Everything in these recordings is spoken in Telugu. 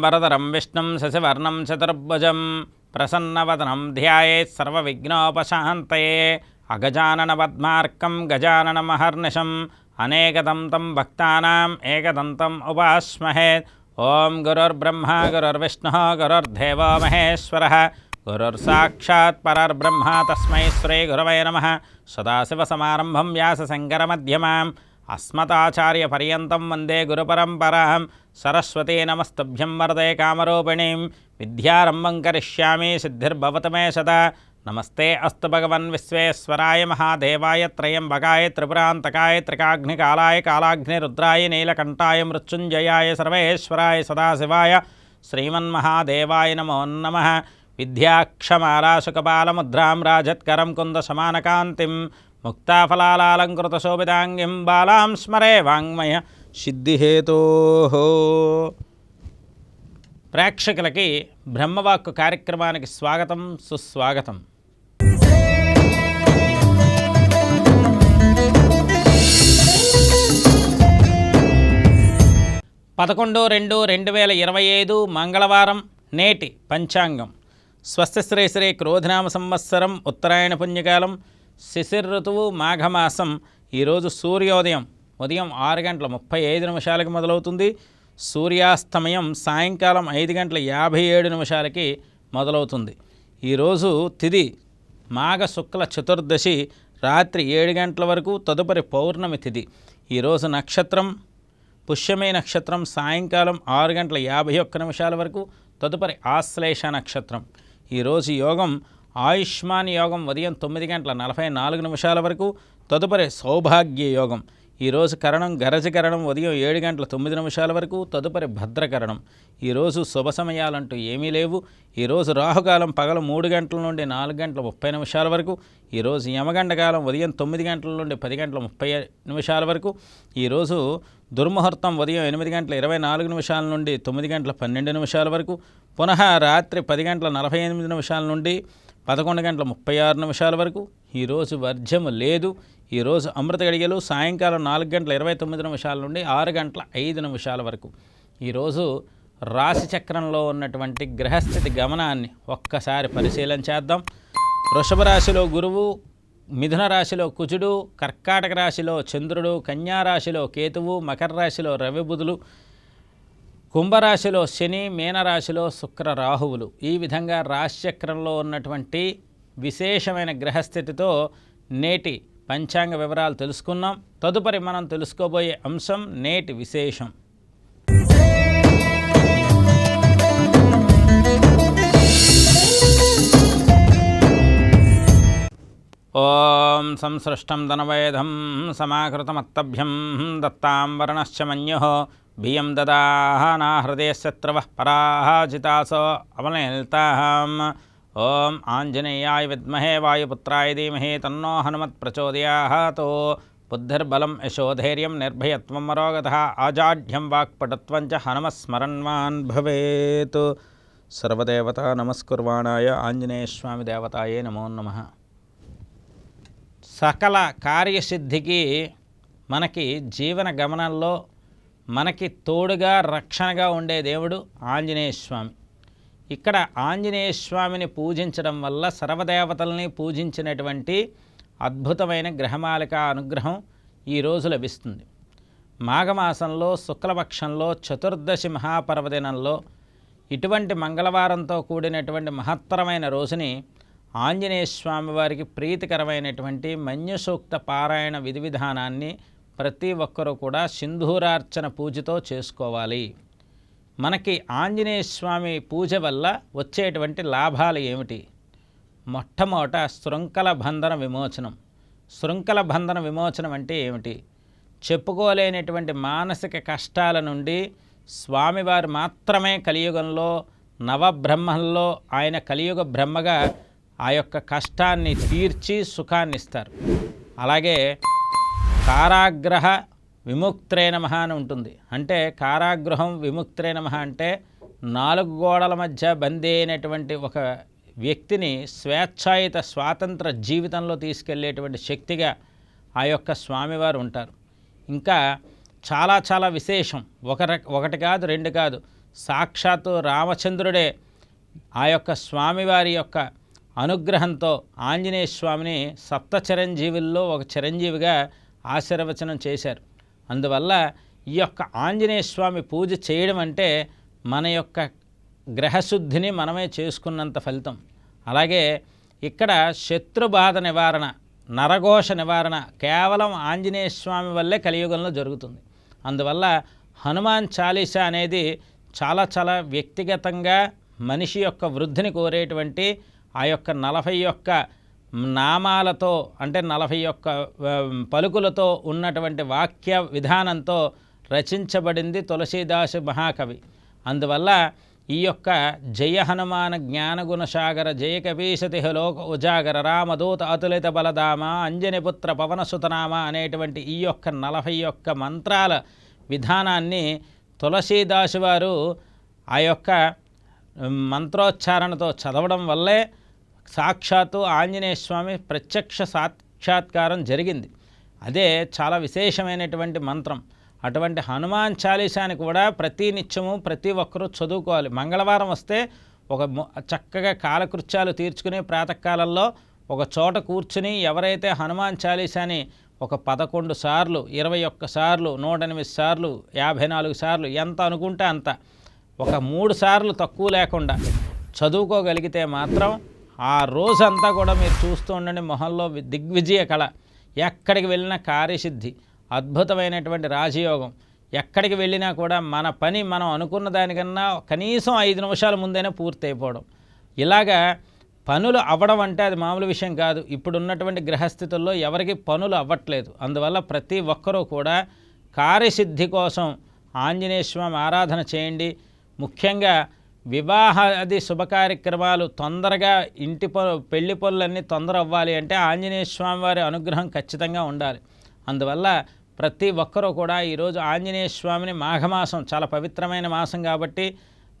वरदरं विष्णु शशिवर्णं चतुर्भुज प्रसन्नवदनं ध्यायेत् सर्वविघ्नोपशान्तये। अगजाननपद्मार्कं गजाननमहर्निशम्। अनेकदं तं भक्तानाम् एकदन्तम् उपास्महे। ॐ गुरुर्ब्रह्मा, गुरुर्विष्णुः, गुरुर्देवो महेश्वरः। गुरुर्साक्षात् परर्ब्रह्मा तस्मै श्रीगुरवै नम। सदाशिवसमारम्भं व्यासशङ्करमध्यमाम् అస్మతాచార్యపర్యంతం వందే గురుపరంపరాం. సరస్వతీ నమస్తభ్యం వరదే కామరూపిణీం. విద్యారంభం కరిష్యామి సిద్ధిర్భవత మే సదా. నమస్తే అస్తు భగవన్ విశ్వేశ్వరాయ మహాదేవాయ త్రయంబకాయ త్రిపురాంతకాయ త్రికాగ్నికాలాయ కాలాగ్నిరుద్రాయ నీలకంఠాయ మృత్యుంజయాయ సర్వేశ్వరాయ సదాశివాయ శ్రీమన్మహాదేవాయ నమో నమ. విద్యాక్షమాలాశుకపాలముద్రాం రాజత్కరం కుందసమానకాంతిం ముక్తాఫలాలంకృతశోభితాంగిం బాలాం స్మరే వాంగ్మయ సిద్ధిహేతో ప్రేక్షకులకి బ్రహ్మవాక్కు కార్యక్రమానికి స్వాగతం సుస్వాగతం పదకొండు రెండు రెండు వేల ఇరవై ఐదు మంగళవారం నేటి పంచాంగం స్వస్తి శ్రీ శ్రీ క్రోధనామ సంవత్సరం ఉత్తరాయణ పుణ్యకాలం శిశిర్ ఋతువు మాఘమాసం ఈరోజు సూర్యోదయం. ఉదయం ఆరు గంటల ముప్పై ఐదు నిమిషాలకి మొదలవుతుంది. సూర్యాస్తమయం సాయంకాలం ఐదు గంటల యాభై ఏడు నిమిషాలకి మొదలవుతుంది. ఈరోజు తిది మాఘ శుక్ల చతుర్దశి రాత్రి ఏడు గంటల వరకు తదుపరి పౌర్ణమి తిథి ఈరోజు నక్షత్రం పుష్యమే నక్షత్రం సాయంకాలం ఆరు గంటల యాభై ఒక్క నిమిషాల వరకు తదుపరి ఆశ్లేష నక్షత్రం. ఈరోజు యోగం ఆయుష్మాన్ యోగం ఉదయం తొమ్మిది గంటల నలభై నాలుగు నిమిషాల వరకు తదుపరి సౌభాగ్య యోగం. ఈరోజు కరణం గరజకరణం ఉదయం ఏడు గంటల తొమ్మిది నిమిషాల వరకు తదుపరి భద్రకరణం ఈరోజు శుభ సమయాలంటూ ఏమీ లేవు. ఈరోజు రాహుకాలం పగలు మూడు గంటల నుండి నాలుగు గంటల ముప్పై నిమిషాల వరకు ఈరోజు యమగండ కాలం ఉదయం తొమ్మిది గంటల నుండి పది గంటల ముప్పై నిమిషాల వరకు ఈరోజు దుర్ముహూర్తం ఉదయం ఎనిమిది గంటల ఇరవై నాలుగు నిమిషాల నుండి తొమ్మిది గంటల పన్నెండు నిమిషాల వరకు పునః రాత్రి పది గంటల నలభై ఎనిమిది నిమిషాల నుండి పదకొండు గంటల ముప్పై ఆరు నిమిషాల వరకు. ఈరోజు వర్జము లేదు. ఈరోజు అమృత గడిగలు సాయంకాలం నాలుగు గంటల ఇరవై తొమ్మిది నిమిషాల నుండి ఆరు గంటల ఐదు నిమిషాల వరకు. ఈరోజు రాశి చక్రంలో ఉన్నటువంటి గ్రహస్థితి గమనాన్ని ఒక్కసారి పరిశీలన చేద్దాం. వృషభ రాశిలో గురువు మిథున రాశిలో కుజుడు కర్కాటక రాశిలో చంద్రుడు కన్యా రాశిలో కేతువు మకర రాశిలో రవి బుధులు కుంభరాశిలో శని మీనరాశిలో శుక్ర రాహువులు. ఈ విధంగా రాశిచక్రంలో ఉన్నటువంటి విశేషమైన గ్రహస్థితితో నేటి పంచాంగ వివరాలు తెలుసుకున్నాం. తదుపరి మనం తెలుసుకోబోయే అంశం నేటి విశేషం. ఓం సంసృష్టం ధనవేదం సమాకృతమత్తభ్యం దత్తాంబరణశ్చ మన్యో. బియ్యం దదానా హృదయశత్రవ పరాజితాసో అవనిల్తాం ఓం ఆంజనేయాయ విద్మహే వాయుపుత్రాయ ధీమహే తన్నో హనుమత్ ప్రచోదయాతో బుద్ధిర్బలం యశోధైర్యం నిర్భయత్వం మరోగత ఆజాఢ్యం వాక్పటుత్వం చ హనుమస్మరణ్వాన్ భవేత్. సర్వదేవత నమస్కుర్వాణాయ ఆంజనేయస్వామి దేవతాయే నమో నమ. సకల కార్యసిద్ధికి మనకి జీవన గమనంలో మనకి తోడుగా రక్షణగా ఉండే దేవుడు ఆంజనేయ స్వామి. ఇక్కడ ఆంజనేయ స్వామిని పూజించడం వల్ల సర్వదేవతల్ని పూజించినటువంటి అద్భుతమైన గ్రహమాలిక అనుగ్రహం ఈరోజు లభిస్తుంది. మాఘమాసంలో శుక్లపక్షంలో చతుర్దశి మహాపర్వదినంలో ఇటువంటి మంగళవారంతో కూడినటువంటి మహత్తరమైన రోజుని ఆంజనేయ స్వామి వారికి ప్రీతికరమైనటువంటి మన్యసూక్త పారాయణ విధి విధానాన్ని ప్రతి ఒక్కరూ కూడా సింధూరార్చన పూజతో చేసుకోవాలి. మనకి ఆంజనేయ స్వామి పూజ వల్ల వచ్చేటువంటి లాభాలు ఏమిటి? మొట్టమొదట శృంఖల బంధన విమోచనం. శృంఖల బంధన విమోచనం అంటే ఏమిటి? చెప్పుకోలేనటువంటి మానసిక కష్టాల నుండి స్వామివారు మాత్రమే కలియుగంలో నవబ్రహ్మంలో ఆయన కలియుగ బ్రహ్మగా ఆ యొక్క కష్టాన్ని తీర్చి సుఖాన్ని ఇస్తారు అలాగే కారాగ్రహ విముక్త్రే నమ అని ఉంటుంది. అంటే కారాగృహం విముక్త్రే నమ అంటే నాలుగు గోడల మధ్య బందీ అయినటువంటి ఒక వ్యక్తిని స్వేచ్ఛాయుత స్వాతంత్ర జీవితంలో తీసుకెళ్ళేటువంటి శక్తిగా ఆ యొక్క స్వామివారు ఉంటారు. ఇంకా చాలా చాలా విశేషం. ఒక ఒకటి కాదు రెండు కాదు. సాక్షాత్తు రామచంద్రుడే ఆ యొక్క స్వామివారి యొక్క అనుగ్రహంతో ఆంజనేయ స్వామిని సప్త చిరంజీవుల్లో ఒక చిరంజీవిగా ఆశీర్వచనం చేశారు. అందువల్ల ఈ యొక్క ఆంజనేయ స్వామి పూజ చేయడం అంటే మన యొక్క గ్రహశుద్ధిని మనమే చేసుకున్నంత ఫలితం. అలాగే ఇక్కడ శత్రుబాధ నివారణ నరఘోష నివారణ కేవలం ఆంజనేయ స్వామి వల్లే కలియుగంలో జరుగుతుంది. అందువల్ల హనుమాన్ చాలీసా అనేది చాలా చాలా వ్యక్తిగతంగా మనిషి యొక్క వృద్ధిని కోరేటువంటి ఆ యొక్క నలభై యొక్క నామాలతో అంటే నలభై యొక్క పలుకులతో ఉన్నటువంటి వాక్య విధానంతో రచించబడింది తులసీదాసు మహాకవి. అందువల్ల ఈ యొక్క జయ హనుమాన జ్ఞానగుణసాగర జయ కపీశతి లోక ఉజాగర రామదూత అతులిత బలదామ అంజనిపుత్ర పవనసుతనామ అనేటువంటి ఈ యొక్క నలభై యొక్క మంత్రాల విధానాన్ని తులసీదాసు వారు ఆ యొక్క మంత్రోచ్చారణతో చదవడం వల్లే సాక్షాత్తు ఆంజనేయ స్వామి ప్రత్యక్ష సాక్షాత్కారం జరిగింది. అదే చాలా విశేషమైనటువంటి మంత్రం. అటువంటి హనుమాన్ చాలీసాని కూడా ప్రతి నిత్యము ప్రతి ఒక్కరూ చదువుకోవాలి. మంగళవారం వస్తే ఒక చక్కగా కాలకృత్యాలు తీర్చుకుని ప్రాతకాలంలో ఒక చోట కూర్చుని ఎవరైతే హనుమాన్ చాలీసాని ఒక పదకొండు సార్లు ఇరవై ఒక్క సార్లు నూట ఎనిమిది సార్లు యాభై నాలుగు సార్లు ఎంత అనుకుంటే అంత. ఒక మూడు సార్లు తక్కువ లేకుండా చదువుకోగలిగితే మాత్రం ఆ రోజంతా కూడా మీరు చూస్తూ ఉండండి మొహంలో దిగ్విజయ కళ. ఎక్కడికి వెళ్ళినా కార్యసిద్ధి అద్భుతమైనటువంటి రాజయోగం. ఎక్కడికి వెళ్ళినా కూడా మన పని మనం అనుకున్న దానికన్నా కనీసం ఐదు నిమిషాల ముందైనా పూర్తి అయిపోవడం ఇలాగా పనులు అవ్వడం అంటే అది మామూలు విషయం కాదు. ఇప్పుడు ఉన్నటువంటి గ్రహస్థితుల్లో ఎవరికి పనులు అవ్వట్లేదు. అందువల్ల ప్రతి ఒక్కరూ కూడా కార్యసిద్ధి కోసం ఆంజనేయ స్వామి ఆరాధన చేయండి. ముఖ్యంగా వివాహాది శుభ కార్యక్రమాలు తొందరగా ఇంటి ప పెళ్ళి పనులన్నీ తొందర అవ్వాలి అంటే ఆంజనేయ స్వామి వారి అనుగ్రహం ఖచ్చితంగా ఉండాలి. అందువల్ల ప్రతి ఒక్కరూ కూడా ఈరోజు ఆంజనేయ స్వామిని మాఘమాసం చాలా పవిత్రమైన మాసం కాబట్టి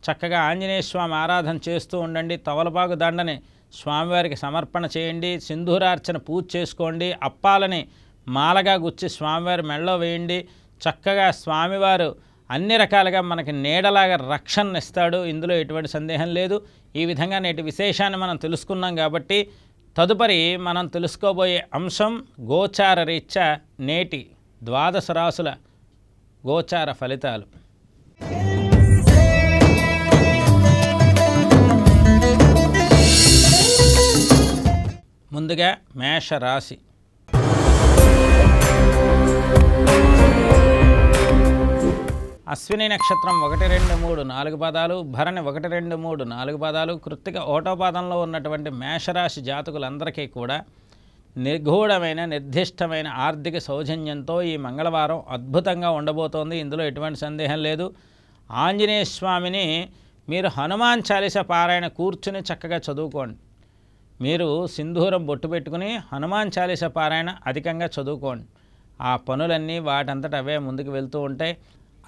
చక్కగా ఆంజనేయ స్వామి ఆరాధన చేస్తూ ఉండండి. తవలపాకు దండని స్వామివారికి సమర్పణ చేయండి. సింధూరార్చన పూజ చేసుకోండి. అప్పాలని మాలగా గుచ్చి స్వామివారి మెళ్ళో వేయండి. చక్కగా స్వామివారు అన్ని రకాలుగా మనకి నీడలాగా రక్షణ ఇస్తాడు. ఇందులో ఎటువంటి సందేహం లేదు. ఈ విధంగా నేటి విశేషాన్ని మనం తెలుసుకున్నాం కాబట్టి తదుపరి మనం తెలుసుకోబోయే అంశం గోచార రీత్యా నేటి ద్వాదశ రాసుల గోచార ఫలితాలు. ముందుగా మేష అశ్విని నక్షత్రం ఒకటి రెండు మూడు నాలుగు పాదాలు భరణి ఒకటి రెండు మూడు నాలుగు పాదాలు కృత్తిక ఓటో పాదంలో ఉన్నటువంటి మేషరాశి జాతకులందరికీ కూడా నిగూఢమైన నిర్దిష్టమైన ఆర్థిక సౌజన్యంతో ఈ మంగళవారం అద్భుతంగా ఉండబోతోంది. ఇందులో ఎటువంటి సందేహం లేదు. ఆంజనేయ స్వామిని మీరు హనుమాన్ చాలీస పారాయణ కూర్చుని చక్కగా చదువుకోండి. మీరు సింధూరం బొట్టు పెట్టుకుని హనుమాన్ చాలీస పారాయణ అధికంగా చదువుకోండి. ఆ పనులన్నీ వాటంతట అవే ముందుకు వెళ్తూ ఉంటాయి.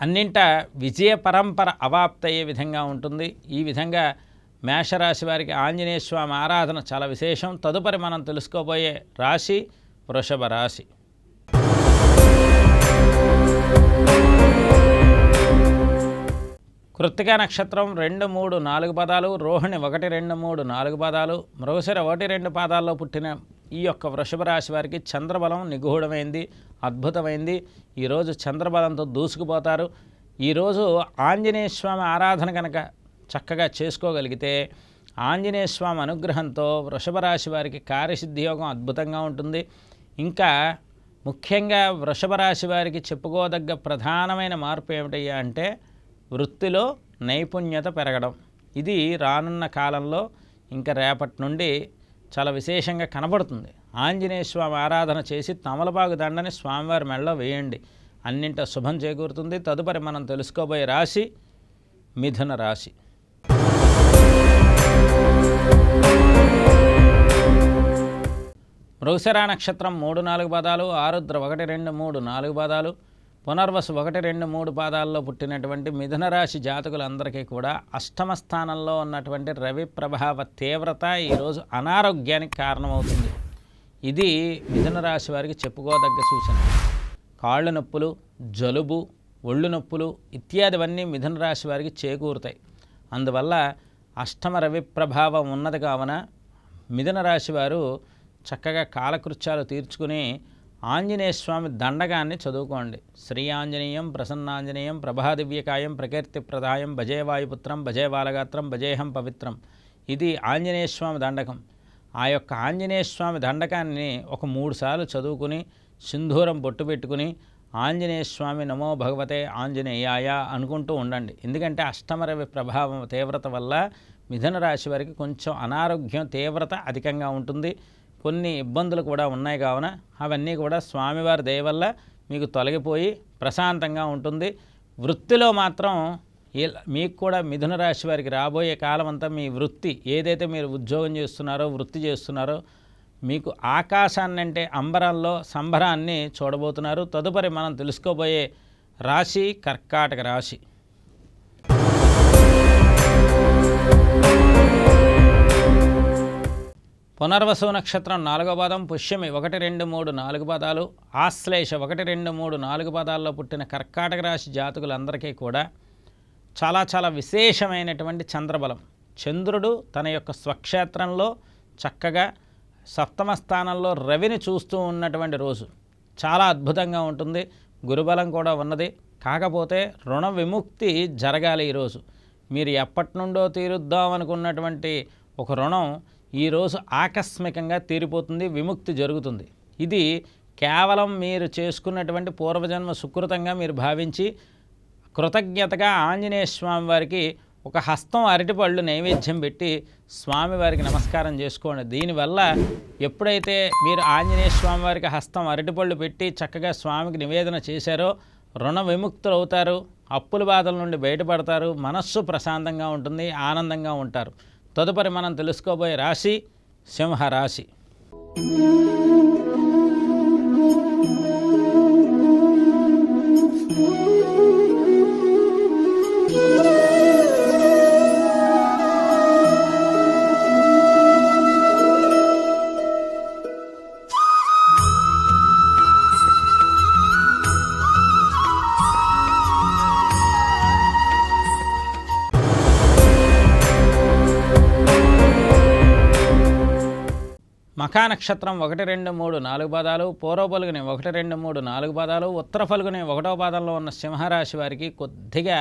అన్నింట విజయ పరంపర అవాప్తయ్యే విధంగా ఉంటుంది. ఈ విధంగా మేషరాశి వారికి ఆంజనేయ స్వామి ఆరాధన చాలా విశేషం. తదుపరి మనం తెలుసుకోబోయే రాశి వృషభ రాశి. కృత్తిక నక్షత్రం రెండు మూడు నాలుగు పదాలు. రోహిణి ఒకటి రెండు మూడు నాలుగు పదాలు. మృగశిర ఒకటి రెండు పాదాల్లో పుట్టిన ఈ యొక్క వృషభ రాశి వారికి చంద్రబలం నిగూఢమైంది అద్భుతమైంది. ఈరోజు చంద్రబలంతో దూసుకుపోతారు. ఈరోజు ఆంజనేయ స్వామి ఆరాధన కనుక చక్కగా చేసుకోగలిగితే ఆంజనేయ స్వామి అనుగ్రహంతో వృషభ రాశి వారికి కార్యసిద్ధి యోగం అద్భుతంగా ఉంటుంది. ఇంకా ముఖ్యంగా వృషభ రాశి వారికి చెప్పుకోదగ్గ ప్రధానమైన మార్పు ఏమిటయ్యా అంటే వృత్తిలో నైపుణ్యత పెరగడం. ఇది రానున్న కాలంలో ఇంకా రేపటి నుండి చాలా విశేషంగా కనబడుతుంది. ఆంజనేయ స్వామి ఆరాధన చేసి తమలపాకు దండని స్వామివారి మెడలో వేయండి. అన్నింట శుభం చేకూరుతుంది. తదుపరి మనం తెలుసుకోబోయే రాశి మిథున రాశి. మృగశిర నక్షత్రం మూడు నాలుగు పదాలు ఆరుద్ర ఒకటి రెండు మూడు నాలుగు పదాలు పునర్వసు ఒకటి రెండు మూడు పాదాల్లో పుట్టినటువంటి మిథున రాశి జాతకులందరికీ కూడా అష్టమ స్థానంలో ఉన్నటువంటి రవి ప్రభావ తీవ్రత ఈరోజు అనారోగ్యానికి కారణమవుతుంది. ఇది మిథున రాశి వారికి చెప్పుకోదగ్గ సూచన. కాళ్ళు నొప్పులు జలుబు ఒళ్ళు నొప్పులు ఇత్యాదివన్నీ మిథున రాశి వారికి చేకూరుతాయి. అందువల్ల అష్టమ రవి ప్రభావం ఉన్నది కావున మిథున రాశి వారు చక్కగా కాలకృత్యాలు తీర్చుకుని ఆంజనేయ స్వామి చదువుకోండి. శ్రీ ఆంజనేయం ప్రసన్నాంజనేయం ప్రభాదివ్యకాయం ప్రకీర్తి ప్రదాయం భజే వాయుపుత్రం భజే బాలగాత్రం భజేహం పవిత్రం. ఇది ఆంజనేయ స్వామి దండకం. ఆ యొక్క ఆంజనేయ స్వామి దండకాన్ని ఒక మూడు సార్లు చదువుకుని సింధూరం బొట్టు పెట్టుకుని ఆంజనేయ స్వామి నమో భగవతే ఆంజనేయాయ అనుకుంటూ ఉండండి. ఎందుకంటే అష్టమరవి ప్రభావం తీవ్రత వల్ల మిథున రాశి వారికి కొంచెం అనారోగ్యం తీవ్రత అధికంగా ఉంటుంది. కొన్ని ఇబ్బందులు కూడా ఉన్నాయి కావున అవన్నీ కూడా స్వామివారి దయ వల్ల మీకు తొలగిపోయి ప్రశాంతంగా ఉంటుంది. వృత్తిలో మాత్రం మీకు కూడా మిథున రాశి వారికి రాబోయే కాలం అంతా మీ వృత్తి ఏదైతే మీరు ఉద్యోగం చేస్తున్నారో వృత్తి చేస్తున్నారో మీకు ఆకాశాన్ని అంటే అంబరంలో సంబరాన్ని చూడబోతున్నారు. తదుపరి మనం తెలుసుకోబోయే రాశి కర్కాటక రాశి. పునర్వసు నక్షత్రం నాలుగో పాదం పుష్యమి ఒకటి రెండు మూడు నాలుగు పాదాలు ఆశ్లేష ఒకటి రెండు మూడు నాలుగు పాదాల్లో పుట్టిన కర్కాటక రాశి జాతకులందరికీ కూడా చాలా చాలా విశేషమైనటువంటి చంద్రబలం. చంద్రుడు తన యొక్క స్వక్షేత్రంలో చక్కగా సప్తమ స్థానంలో రవిని చూస్తూ ఉన్నటువంటి రోజు. చాలా అద్భుతంగా ఉంటుంది. గురుబలం కూడా ఉన్నది. కాకపోతే రుణ విముక్తి జరగాలి ఈరోజు మీరు ఎప్పటి నుండో తీరుద్దాం అనుకున్నటువంటి ఒక రుణం ఈరోజు ఆకస్మికంగా తీరిపోతుంది విముక్తి జరుగుతుంది. ఇది కేవలం మీరు చేసుకున్నటువంటి పూర్వజన్మ సుకృతంగా మీరు భావించి కృతజ్ఞతగా ఆంజనేయ స్వామి వారికి ఒక హస్తం అరటిపళ్ళు నైవేద్యం పెట్టి స్వామివారికి నమస్కారం చేసుకోండి. దీనివల్ల ఎప్పుడైతే మీరు ఆంజనేయ స్వామి వారికి హస్తం అరటిపళ్ళు పెట్టి చక్కగా స్వామికి నివేదన చేశారో రుణ విముక్తులు అవుతారు అప్పుల బాధల నుండి బయటపడతారు మనస్సు ప్రశాంతంగా ఉంటుంది ఆనందంగా ఉంటారు. తదుపరి మనం తెలుసుకోబోయే రాశి సింహరాశి. మఖా నక్షత్రం ఒకటి రెండు మూడు నాలుగు పాదాలు పూర్వ పలుగుని ఒకటి రెండు మూడు నాలుగు పాదాలు ఉత్తర పలుగుని ఒకటో పాదంలో ఉన్న సింహరాశి వారికి కొద్దిగా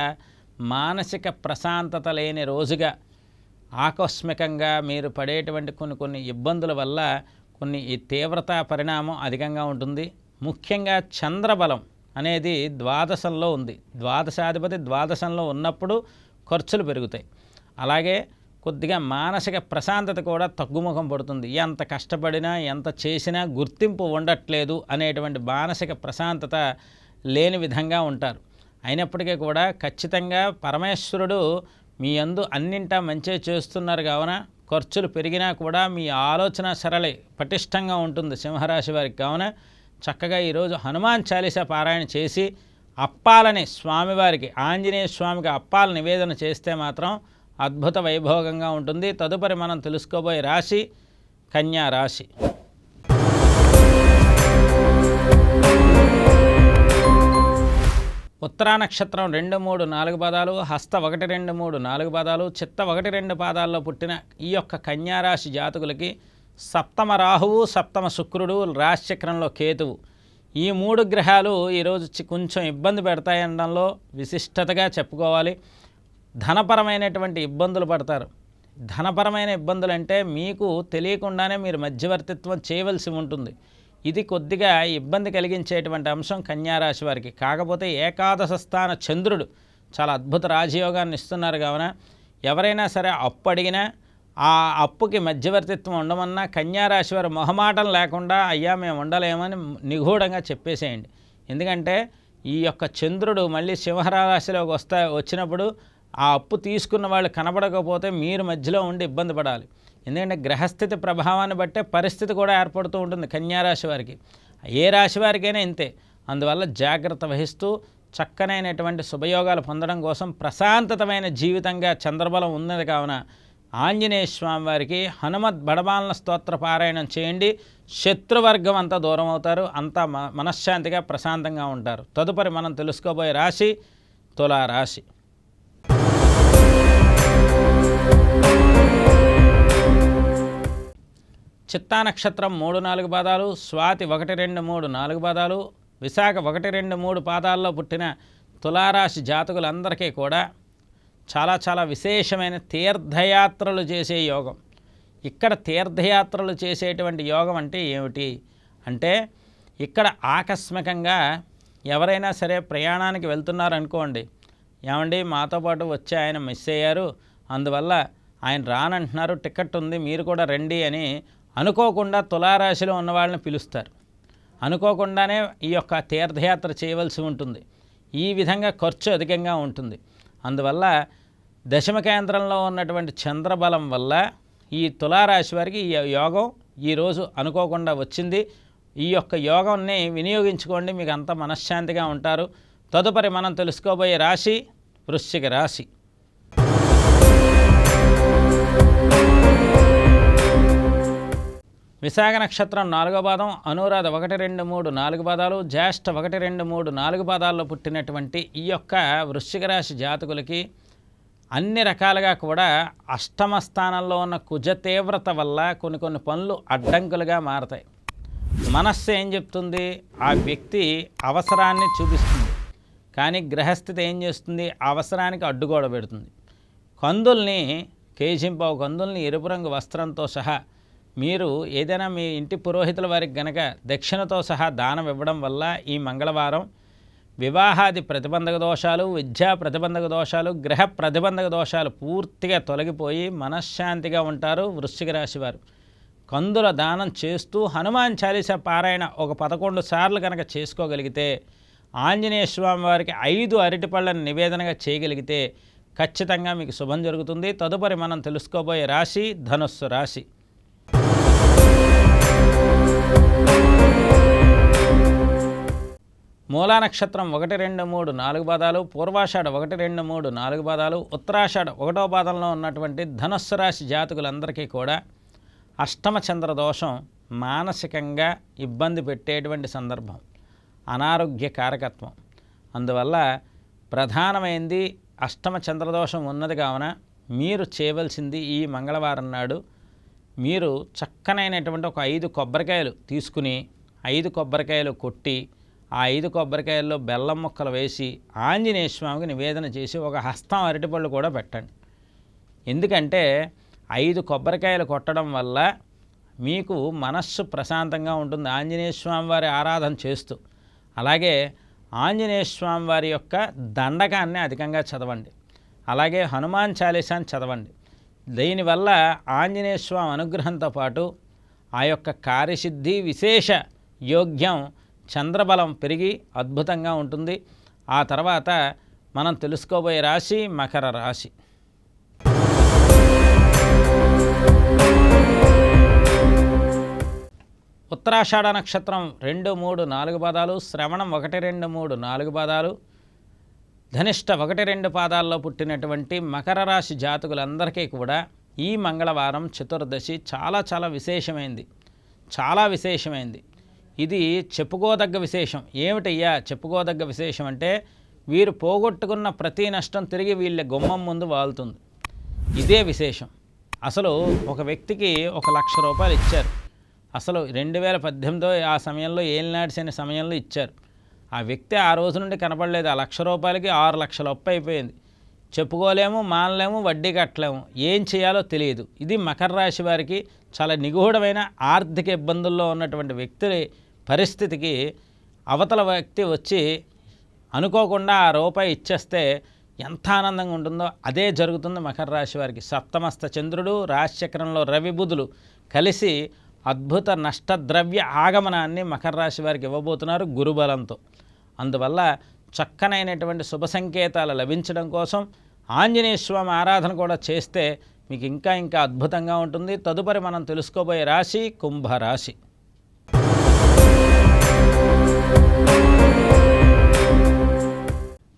మానసిక ప్రశాంతత లేని రోజుగా ఆకస్మికంగా మీరు పడేటువంటి కొన్ని కొన్ని ఇబ్బందుల వల్ల కొన్ని ఈ తీవ్రత పరిణామం అధికంగా ఉంటుంది. ముఖ్యంగా చంద్రబలం అనేది ద్వాదశంలో ఉంది. ద్వాదశాధిపతి ద్వాదశంలో ఉన్నప్పుడు ఖర్చులు పెరుగుతాయి. అలాగే కొద్దిగా మానసిక ప్రశాంతత కూడా తగ్గుముఖం పడుతుంది. ఎంత కష్టపడినా ఎంత చేసినా గుర్తింపు ఉండట్లేదు అనేటువంటి మానసిక ప్రశాంతత లేని విధంగా ఉంటారు. అయినప్పటికీ కూడా ఖచ్చితంగా పరమేశ్వరుడు మీ అందు అన్నింటా మంచి చేస్తున్నారు కావున ఖర్చులు పెరిగినా కూడా మీ ఆలోచన సరళి పటిష్టంగా ఉంటుంది సింహరాశి వారికి కావున చక్కగా ఈరోజు హనుమాన్ చాలీసా పారాయణ చేసి అప్పాలని స్వామివారికి ఆంజనేయ స్వామికి అప్పాల నివేదన చేస్తే మాత్రం అద్భుత వైభోగంగా ఉంటుంది. తదుపరి మనం తెలుసుకోబోయే రాశి కన్యా రాశి. ఉత్తరా నక్షత్రం రెండు మూడు నాలుగు పాదాలు హస్త ఒకటి రెండు మూడు నాలుగు పాదాలు చిత్త ఒకటి రెండు పాదాల్లో పుట్టిన ఈ యొక్క కన్యారాశి జాతకులకి సప్తమ రాహువు సప్తమ శుక్రుడు రాశిచక్రంలో కేతువు. ఈ మూడు గ్రహాలు ఈరోజు కొంచెం ఇబ్బంది పెడతాయనడంలో విశిష్టతగా చెప్పుకోవాలి. ధనపరమైనటువంటి ఇబ్బందులు పడతారు. ధనపరమైన ఇబ్బందులు అంటే మీకు తెలియకుండానే మీరు మధ్యవర్తిత్వం చేయవలసి ఉంటుంది. ఇది కొద్దిగా ఇబ్బంది కలిగించేటువంటి అంశం కన్యారాశి వారికి. కాకపోతే ఏకాదశ స్థాన చంద్రుడు చాలా అద్భుత రాజయోగాన్ని ఇస్తున్నారు కావున ఎవరైనా సరే అప్పు అడిగినా ఆ అప్పుకి మధ్యవర్తిత్వం ఉండమన్నా కన్యారాశి వారు మొహమాటం లేకుండా అయ్యా మేము ఉండలేమని నిగూఢంగా చెప్పేసేయండి. ఎందుకంటే ఈ యొక్క చంద్రుడు మళ్ళీ సింహరాశిలోకి వస్తా వచ్చినప్పుడు ఆ అప్పు తీసుకున్న వాళ్ళు కనబడకపోతే మీరు మధ్యలో ఉండి ఇబ్బంది పడాలి. ఎందుకంటే గ్రహస్థితి ప్రభావాన్ని బట్టే పరిస్థితి కూడా ఏర్పడుతూ ఉంటుంది కన్యారాశి వారికి. ఏ రాశి వారికైనా ఇంతే. అందువల్ల జాగ్రత్త వహిస్తూ చక్కనైనటువంటి శుభయోగాలు పొందడం కోసం ప్రశాంతతమైన జీవితంగా చంద్రబలం ఉన్నది కావున ఆంజనేయ స్వామి వారికి హనుమత్ బడబాలన స్తోత్ర పారాయణం చేయండి. శత్రువర్గం అంతా దూరం అవుతారు. అంతా మనశ్శాంతిగా ప్రశాంతంగా ఉంటారు. తదుపరి మనం తెలుసుకోబోయే రాశి తులారాశి. చిత్తా నక్షత్రం మూడు నాలుగు పాదాలు స్వాతి ఒకటి రెండు మూడు నాలుగు పాదాలు విశాఖ ఒకటి రెండు మూడు పాదాల్లో పుట్టిన తులారాశి జాతకులందరికీ కూడా చాలా చాలా విశేషమైన తీర్థయాత్రలు చేసే యోగం. ఇక్కడ తీర్థయాత్రలు చేసేటువంటి యోగం అంటే ఏమిటి? అంటే ఇక్కడ ఆకస్మికంగా ఎవరైనా సరే ప్రయాణానికి వెళ్తున్నారనుకోండి ఏమండి మాతో పాటు వచ్చి ఆయన మిస్ అయ్యారు అందువల్ల ఆయన రానంటున్నారు టికెట్ ఉంది మీరు కూడా రండి అని అనుకోకుండా తులారాశిలో ఉన్న వాళ్ళని పిలుస్తారు. అనుకోకుండానే ఈ యొక్క తీర్థయాత్ర చేయవలసి ఉంటుంది. ఈ విధంగా ఖర్చు అధికంగా ఉంటుంది. అందువల్ల దశమ కేంద్రంలో ఉన్నటువంటి చంద్రబలం వల్ల ఈ తులారాశి వారికి ఈ యోగం ఈరోజు అనుకోకుండా వచ్చింది. ఈ యొక్క యోగాన్ని వినియోగించుకోండి. మీకు అంత మనశ్శాంతిగా ఉంటారు. తదుపరి మనం తెలుసుకోబోయే రాశి వృశ్చిక రాశి. విశాఖ నక్షత్రం నాలుగో పాదం అనురాధ ఒకటి రెండు మూడు నాలుగు పాదాలు జ్యేష్ఠ ఒకటి రెండు మూడు నాలుగు పాదాల్లో పుట్టినటువంటి ఈ యొక్క వృశ్చిక రాశి జాతకులకి అన్ని రకాలుగా కూడా అష్టమ స్థానంలో ఉన్న కుజ తీవ్రత వల్ల కొన్ని కొన్ని పనులు అడ్డంకులుగా మారతాయి. మనస్సు ఏం చెప్తుంది? ఆ వ్యక్తి అవసరాన్ని చూపిస్తుంది. కానీ గ్రహస్థితి ఏం చేస్తుంది? అవసరానికి అడ్డుగోడ పెడుతుంది. కందుల్ని కేజింపావు కందుల్ని ఎరుపు రంగు వస్త్రంతో సహా మీరు ఏదైనా మీ ఇంటి పురోహితుల వారికి గనక దక్షిణతో సహా దానం ఇవ్వడం వల్ల ఈ మంగళవారం వివాహాది ప్రతిబంధక దోషాలు విద్యా ప్రతిబంధక దోషాలు గ్రహ ప్రతిబంధక దోషాలు పూర్తిగా తొలగిపోయి మనశ్శాంతిగా ఉంటారు వృశ్చిక రాశి వారు. కందుల దానం చేస్తూ హనుమాన్ చాలీస పారాయణ ఒక పదకొండు సార్లు కనుక చేసుకోగలిగితే ఆంజనేయ స్వామి వారికి ఐదు అరటిపళ్ళను నివేదనగా చేయగలిగితే ఖచ్చితంగా మీకు శుభం జరుగుతుంది. తదుపరి మనం తెలుసుకోబోయే రాశి ధనుస్సు రాశి. మూలా నక్షత్రం ఒకటి రెండు మూడు నాలుగు పాదాలు పూర్వాషాఢ ఒకటి రెండు మూడు నాలుగు పాదాలు ఉత్తరాషాఢ ఒకటో పాదంలో ఉన్నటువంటి ధనుస్సు రాశి జాతకులందరికీ కూడా అష్టమ చంద్ర దోషం మానసికంగా ఇబ్బంది పెట్టేటువంటి సందర్భం అనారోగ్య కారకత్వం. అందువల్ల ప్రధానమైంది అష్టమ చంద్రదోషం ఉన్నది కావున మీరు చేయవలసింది ఈ మంగళవారం నాడు మీరు చక్కనైనటువంటి ఒక ఐదు కొబ్బరికాయలు తీసుకుని ఐదు కొబ్బరికాయలు కొట్టి ఆ ఐదు కొబ్బరికాయల్లో బెల్లం ముక్కలు వేసి ఆంజనేయ స్వామికి నివేదన చేసి ఒక హస్తం అరటిపళ్ళు కూడా పెట్టండి. ఎందుకంటే ఐదు కొబ్బరికాయలు కొట్టడం వల్ల మీకు మనస్సు ప్రశాంతంగా ఉంటుంది ఆంజనేయ స్వామి వారి ఆరాధన చేస్తూ. అలాగే ఆంజనేయ స్వామి వారి యొక్క దండకాన్ని అధికంగా చదవండి. అలాగే హనుమాన్ చాలీసాన్ని చదవండి. దీనివల్ల ఆంజనేయ స్వామి అనుగ్రహంతో పాటు ఆ యొక్క కార్యసిద్ధి విశేష యోగ్యం చంద్రబలం పెరిగి అద్భుతంగా ఉంటుంది. ఆ తర్వాత మనం తెలుసుకోబోయే రాశి మకర రాశి. ఉత్తరాషాఢ నక్షత్రం రెండు మూడు నాలుగు పాదాలు శ్రవణం ఒకటి రెండు మూడు నాలుగు పాదాలు. ధనిష్ట ఒకటి రెండు పాదాల్లో పుట్టినటువంటి మకర రాశి జాతకులందరికీ కూడా ఈ మంగళవారం చతుర్దశి చాలా చాలా విశేషమైంది. చాలా విశేషమైంది. ఇది చెప్పుకోదగ్గ విశేషం. ఏమిటయ్యా చెప్పుకోదగ్గ విశేషం అంటే వీరు పోగొట్టుకున్న ప్రతి నష్టం తిరిగి వీళ్ళ గుమ్మం ముందు వాలుతుంది ఇదే విశేషం. అసలు ఒక వ్యక్తికి ఒక లక్ష రూపాయలు ఇచ్చారు. అసలు రెండు వేల పద్దెనిమిదో ఆ సమయంలో ఏలినాడిసిన సమయంలో ఇచ్చారు. ఆ వ్యక్తి ఆ రోజు నుండి కనపడలేదు. ఆ లక్ష రూపాయలకి ఆరు లక్షల అప్పు అయిపోయింది. చెప్పుకోలేము మానలేము వడ్డీ కట్టలేము. ఏం చేయాలో తెలియదు. ఇది మకర రాశి వారికి చాలా నిగూఢమైన ఆర్థిక ఇబ్బందుల్లో ఉన్నటువంటి వ్యక్తులే పరిస్థితికి అవతల వ్యక్తి వచ్చి అనుకోకుండా ఆ రూపాయి ఇచ్చేస్తే ఎంత ఆనందంగా ఉంటుందో అదే జరుగుతుంది మకర రాశి వారికి. సప్తమస్త చంద్రుడు రాశిచక్రంలో రవి బుధులు కలిసి అద్భుత నష్టద్రవ్య ఆగమనాన్ని మకర రాశి వారికి ఇవ్వబోతున్నారు గురుబలంతో. అందువల్ల చక్కనైనటువంటి శుభ సంకేతాలు లభించడం కోసం ఆంజనేయ స్వామి ఆరాధన కూడా చేస్తే మీకు ఇంకా ఇంకా అద్భుతంగా ఉంటుంది. తదుపరి మనం తెలుసుకోబోయే రాశి కుంభరాశి.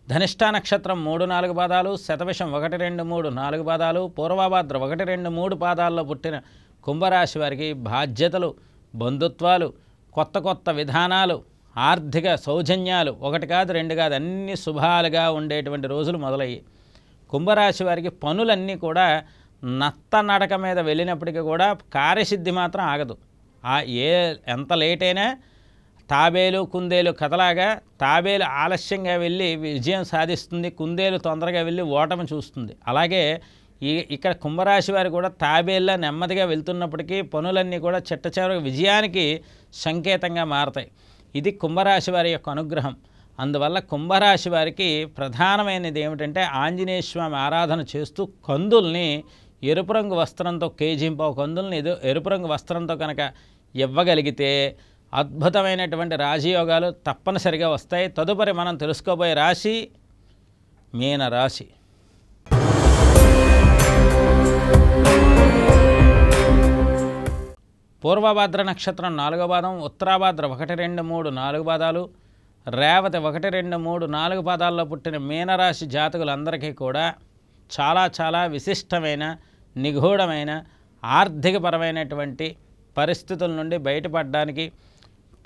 ధనిష్ట నక్షత్రం మూడు నాలుగు పాదాలు శతవిషం ఒకటి రెండు మూడు నాలుగు పాదాలు పూర్వభాద్ర ఒకటి రెండు మూడు పాదాల్లో పుట్టిన కుంభరాశి వారికి బాధ్యతలు బంధుత్వాలు కొత్త కొత్త విధానాలు ఆర్థిక సౌజన్యాలు ఒకటి కాదు రెండు కాదు అన్ని శుభాలుగా ఉండేటువంటి రోజులు మొదలయ్యాయి కుంభరాశి వారికి పనులన్నీ కూడా నత్త నడక మీద వెళ్ళినప్పటికీ కూడా కార్యసిద్ధి మాత్రం ఆగదు. ఆ ఏ ఎంత లేట్ అయినా తాబేలు కుందేలు కథలాగా తాబేలు ఆలస్యంగా వెళ్ళి విజయం సాధిస్తుంది. కుందేలు తొందరగా వెళ్ళి ఓటమి చూస్తుంది. అలాగే ఈ ఇక్కడ కుంభరాశి వారు కూడా తాబేళ్ళ నెమ్మదిగా వెళ్తున్నప్పటికీ పనులన్నీ కూడా చిట్ట విజయానికి సంకేతంగా మారతాయి. ఇది కుంభరాశి వారి యొక్క అనుగ్రహం. అందువల్ల కుంభరాశి వారికి ప్రధానమైనది ఏమిటంటే ఆంజనేయ స్వామి ఆరాధన చేస్తూ కందుల్ని ఎరుపు రంగు వస్త్రంతో కేజీంపావు కందుల్ని ఎరుపు రంగు వస్త్రంతో కనుక ఇవ్వగలిగితే అద్భుతమైనటువంటి రాజయోగాలు తప్పనిసరిగా వస్తాయి. తదుపరి మనం తెలుసుకోబోయే రాశి మీన రాశి. పూర్వభాద్ర నక్షత్రం నాలుగో పాదం ఉత్తరాభాద్ర ఒకటి రెండు మూడు నాలుగు పాదాలు రేవతి ఒకటి రెండు మూడు నాలుగు పాదాల్లో పుట్టిన మీనరాశి జాతకులందరికీ కూడా చాలా చాలా విశిష్టమైన నిగూఢమైన ఆర్థికపరమైనటువంటి పరిస్థితుల నుండి బయటపడడానికి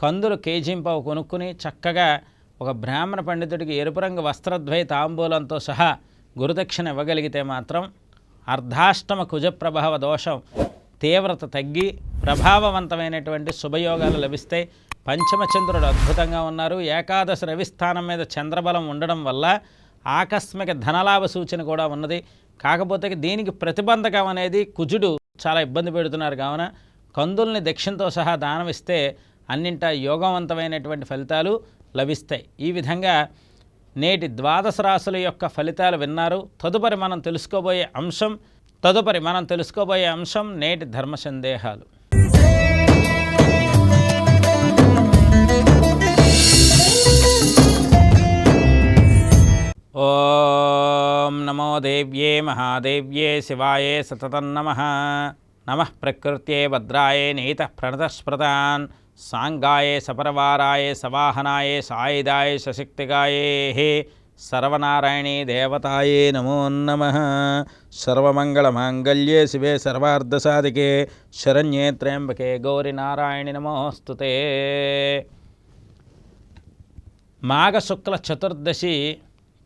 కందులు కేజీంపావు కొనుక్కుని చక్కగా ఒక బ్రాహ్మణ పండితుడికి ఎరుపు రంగు వస్త్రద్వయ తాంబూలంతో సహా గురుదక్షిణ ఇవ్వగలిగితే మాత్రం అర్ధాష్టమ కుజప్రభావ దోషం తీవ్రత తగ్గి ప్రభావవంతమైనటువంటి శుభయోగాలు లభిస్తాయి పంచమచంద్రుడు అద్భుతంగా ఉన్నారు. ఏకాదశి రవిస్థానం మీద చంద్రబలం ఉండడం వల్ల ఆకస్మిక ధనలాభ సూచన కూడా ఉన్నది. కాకపోతే దీనికి ప్రతిబంధకం అనేది కుజుడు చాలా ఇబ్బంది పెడుతున్నారు. కావున కందుల్ని దక్షిణతో సహా దానమిస్తే అన్నింటా యోగవంతమైనటువంటి ఫలితాలు లభిస్తాయి. ఈ విధంగా నేటి ద్వాదశ రాశుల యొక్క ఫలితాలు విన్నారు. తదుపరి మనం తెలుసుకోబోయే అంశం తదుపరి మనం తెలుసుకోబోయే అంశం నేటి ధర్మ సందేహాలు. ఓం నమో దేవ్యే మహాదేవ్యే శివాయే సతతన్నమ నమ. ప్రకృత్యే భద్రాయే నీత ప్రణతస్మృతాన్ సాంగాయే సపరవారాయే సవాహనాయే సాయుధాయ సశక్తిగాయే సర్వనారాయణీ దేవతాయే నమో నమ. సర్వమంగళమాంగళ్యే శివే సర్వార్ధసాధికే శరణ్యే త్ర్యంబకే గౌరినారాయణి నమోస్తుతే. మాఘ మాఘశుక్ల చతుర్దశి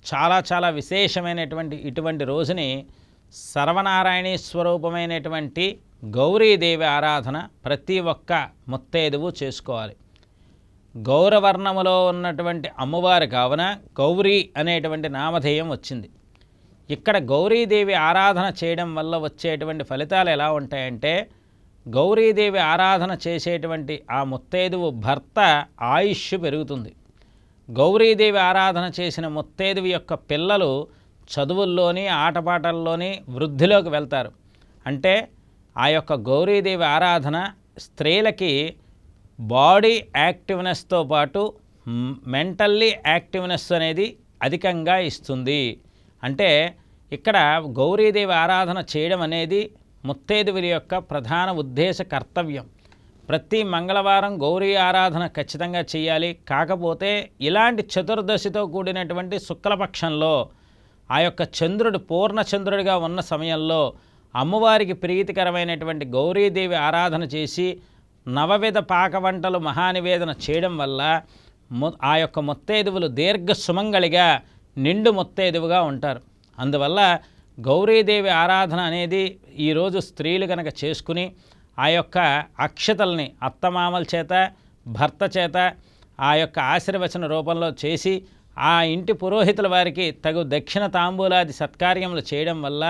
చాలా చాలా విశేషమైనటువంటి ఇటువంటి రోజుని సర్వనారాయణీ స్వరూపమైనటువంటి గౌరీదేవి ఆరాధన ప్రతి ఒక్క ముత్తైదువు చేసుకోవాలి. గౌరవర్ణములో ఉన్నటువంటి అమ్మవారి కావున గౌరీ అనేటువంటి నామధేయం వచ్చింది. ఇక్కడ గౌరీదేవి ఆరాధన చేయడం వల్ల వచ్చేటువంటి ఫలితాలు ఎలా ఉంటాయంటే గౌరీదేవి ఆరాధన చేసేటువంటి ఆ ముత్తైదువు భర్త ఆయుష్ పెరుగుతుంది. గౌరీదేవి ఆరాధన చేసిన ముత్తైదువు యొక్క పిల్లలు చదువుల్లోని ఆటపాటల్లోని వృద్ధిలోకి వెళ్తారు. అంటే ఆ యొక్క గౌరీదేవి ఆరాధన స్త్రీలకి బాడీ యాక్టివ్నెస్తో పాటు మెంటల్లీ యాక్టివ్నెస్ అనేది అధికంగా ఇస్తుంది. అంటే ఇక్కడ గౌరీదేవి ఆరాధన చేయడం అనేది ముత్తేదువుల యొక్క ప్రధాన ఉద్దేశ కర్తవ్యం. ప్రతి మంగళవారం గౌరీ ఆరాధన ఖచ్చితంగా చేయాలి. కాకపోతే ఇలాంటి చతుర్దశితో కూడినటువంటి శుక్లపక్షంలో ఆ యొక్క చంద్రుడు పూర్ణచంద్రుడిగా ఉన్న సమయంలో అమ్మవారికి ప్రీతికరమైనటువంటి గౌరీదేవి ఆరాధన చేసి నవవిధ పాక వంటలు మహానివేదన చేయడం వల్ల ఆ యొక్క మొత్తేదువులు దీర్ఘ సుమంగళిగా నిండు మొత్తేదువుగా ఉంటారు. అందువల్ల గౌరీదేవి ఆరాధన అనేది ఈరోజు స్త్రీలు కనుక చేసుకుని ఆ యొక్క అక్షతల్ని అత్తమామల చేత భర్త చేత ఆ యొక్క ఆశీర్వచన రూపంలో చేసి ఆ ఇంటి పురోహితుల వారికి తగు దక్షిణ తాంబూలాది సత్కార్యములు చేయడం వల్ల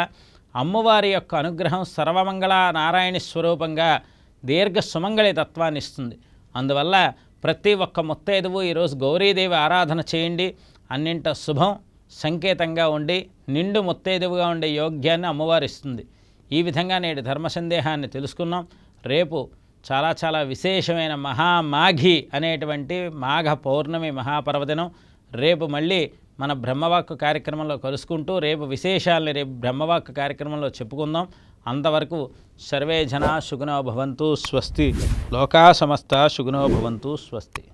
అమ్మవారి యొక్క అనుగ్రహం సర్వమంగళ నారాయణ స్వరూపంగా దీర్ఘ సుమంగళి తత్వాన్ని ఇస్తుంది. అందువల్ల ప్రతి ఒక్క ముత్తైదువు ఈరోజు గౌరీదేవి ఆరాధన చేయండి. అన్నింట శుభం సంకేతంగా ఉండి నిండు ముత్తైదువుగా ఉండే యోగ్యాన్ని అమ్మవారు ఇస్తుంది. ఈ విధంగా నేటి ధర్మ సందేహాన్ని తెలుసుకున్నాం. రేపు చాలా చాలా విశేషమైన మహామాఘి అనేటువంటి మాఘ పౌర్ణమి మహాపర్వదినం. రేపు మళ్ళీ మన బ్రహ్మవాక్ కార్యక్రమంలో కలుసుకుంటూ రేపు విశేషాలని రేపు బ్రహ్మవాక్ కార్యక్రమంలో చెప్పుకుందాం. అంతవరకు సర్వే జనా సుగుణో భవంతు స్వస్తి. లోకా సమస్త సుగుణో భవంతు స్వస్తి.